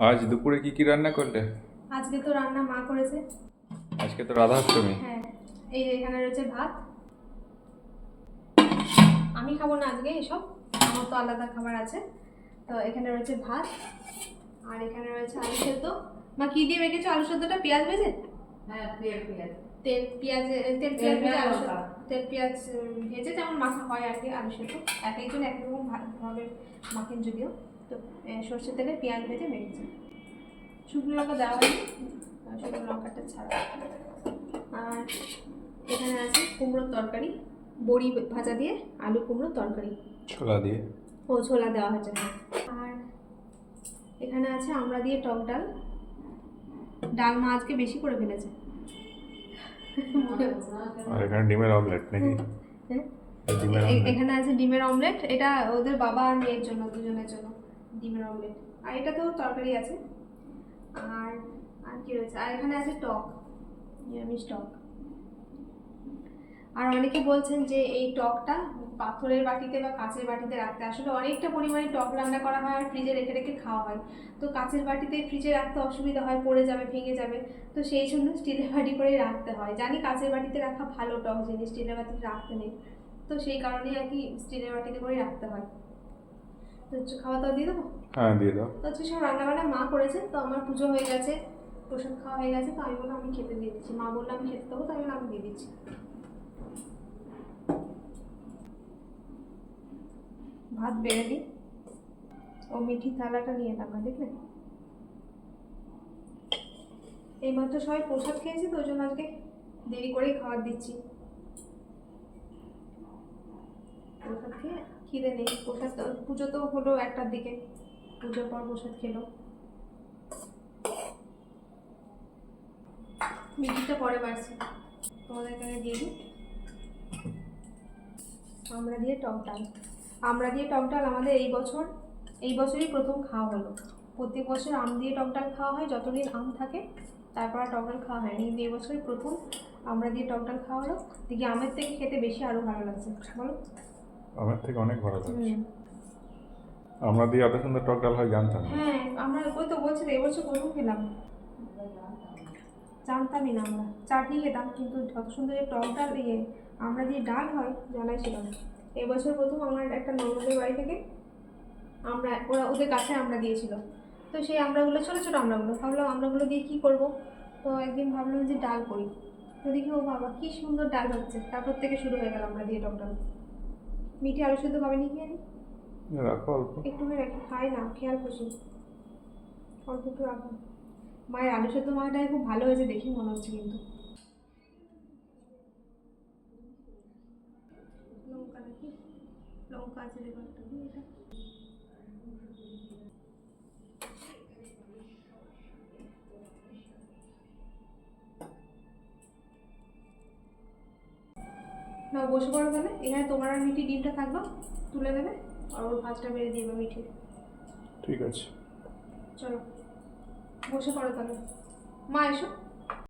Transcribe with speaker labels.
Speaker 1: আজ দুপুরে কি কি রান্না করলে?
Speaker 2: আজকে তো রান্না মা করেছে।
Speaker 1: আজকে তো রাধাষ্টমী।
Speaker 2: হ্যাঁ এই যে এখানে রয়েছে ভাত। আমি খাব না আজকে এসব আমার তো আলাদা খাবার আছে। তো এখানে রয়েছে ভাত আর এখানে রয়েছে আলু সেদ্ধ। মা কি দিয়ে মেখেছো? আলু সেদ্ধটা? পেঁয়াজ ভেজে?
Speaker 3: হ্যাঁ তেল পেঁয়াজ।
Speaker 2: তেল পেঁয়াজ তেল পেঁয়াজ ভেজে আলু তেল পেঁয়াজ ভেজে যেমন মাখা হয় আর কি আলু সেদ্ধ। এক একজন এক রকম ভা- ভাবে মাখেন যদিও। তো সর্ষের তেলে পেঁয়াজ ভেজে মেখেছে। শুকনো লঙ্কা দেওয়া হয়নি আর শুকনো লঙ্কাটা ছাড়া। আর এখানে আছে কুমড়োর তরকারি বড়ি ভাজা দিয়ে আলু কুমড়োর তরকারি।
Speaker 1: ছোলা দিয়ে?
Speaker 2: ও ছোলা দেওয়া হয়েছে হ্যাঁ। আর এখানে আছে আমরা দিয়ে টক ডাল। ডাল মা আজকে বেশি করে ফেলেছে।
Speaker 1: আর এখানে ডিমের অমলেট নাকি?
Speaker 2: হ্যাঁ? এখানে আছে ডিমের অমলেট এটা ওদের বাবা আর মেয়ের জন্য দুজনের জন্য। ডিমের অমলেট আর এটাতেও তরকারি আছে। আর আর কি রয়েছে? আর এখানে আছে টক, নিরামিষ টক। আর অনেকে বলছেন যে এই টকটা পাথরের বাটিতে বা কাঁচের বাটিতে রাখতে। আসলে অনেকটা পরিমাণে টক রান্না করা হয় আর ফ্রিজে রেখে রেখে খাওয়া হয়। তো কাঁচের বাটিতে ফ্রিজে রাখতে অসুবিধা হয়, পড়ে যাবে, ভেঙে যাবে। তো সেই জন্য স্টিলের বাটি করেই রাখতে হয়। জানি কাঁচের বাটিতে রাখা ভালো টক জিনিস স্টিলের বাটিতে রাখতে নেই। তো সেই কারণেই আর কি স্টিলের বাটিতে করেই রাখতে হয়। খাওয়া দাওয়া দিয়ে দেবো?
Speaker 1: হ্যাঁ দিয়ে দাও।
Speaker 2: তো হচ্ছে সব রান্নাবান্না মা করেছে তো আমার পুজো হয়ে গেছে প্রসাদ খাওয়া হয়ে গেছে তো আমি বললাম আমি খেতে দিয়ে দিচ্ছি। মা বললাম আমি খেতে দেবো তো আমি আমি দিয়ে দিচ্ছি। ভাত বেড়ে দিই। ও মিঠি থালাটা নিয়ে এলাম না দেখলেন এইমাত্র সবাই প্রসাদ খেয়েছে তো ওই জন্য আজকে দেরি করেই খাবার দিচ্ছি। খেয়ে খিদে নেই, প্রসাদ পুজো তো হলো একটার দিকে। পুজোর পর প্রসাদ খেলো। মিষ্টিটা পরে বাড়ছে। তোমাদের এখানে দিয়ে দিই। আমরা দিয়ে টক ডাল। আমরা দিয়ে টক ডাল আমাদের এই বছর, এই বছরই প্রথম খাওয়া হলো। প্রত্যেক বছর আম দিয়ে টক ডাল খাওয়া হয়, যতদিন আম থাকে, তারপর টক ডাল খাওয়া হয়নি। কিন্তু এই বছরই প্রথম আমরা দিয়ে টক ডাল খাওয়া হলো। দেখি আমের থেকে খেতে বেশি আরও ভালো লাগছে। বলো।
Speaker 1: আমার থেকে অনেক ভালো লাগছে। আমরা দিয়ে এত সুন্দর টক ডাল হয় জানতাম
Speaker 2: হ্যাঁ আমরা ওই তো বলছি তো এবছর প্রথম খেলাম। জানতামই না আমরা। চাটনি খেতাম কিন্তু যত সুন্দর যে টক ডাল ইয়ে আমরা দিয়ে ডাল হয় জানাই ছিল না। এবছর প্রথম আমার একটা ননদের বাড়ি থেকে আমরা ওরা ওদের গাছে আমরা দিয়েছিল। তো সেই আমড়াগুলো ছোটো ছোটো আমড়াগুলো ভাবলাম আমড়াগুলো দিয়ে কী করব? তো একদিন ভাবলাম যে ডাল করি। তো দেখি ও বাবা কী সুন্দর ডাল হচ্ছে। তারপর থেকে শুরু হয়ে গেল আমরা দিয়ে টক ডাল। মিঠি আলু সেদ্ধ খাবে নিয়ে আনি নি?
Speaker 1: রাখো অল্প।
Speaker 2: একটু করে রাখি খাই না খেয়াল করছি। অল্প একটু রাখো। মায়ের আলু সেদ্ধ মাটাই খুব ভালো হয়েছে দেখি মনে হচ্ছে কিন্তু। লঙ্কা নাকি লঙ্কা আছে দেখো একটা না বসে পড়ো তাহলে এখানে তোমার আর মিঠি ডিমটা থাকবে। তুলে দেবে আর ওর ভাতটা বেড়ে দিয়ে মিঠি
Speaker 1: ঠিক আছে।
Speaker 2: চলো বসে পড়ো তাহলে। মা এসো।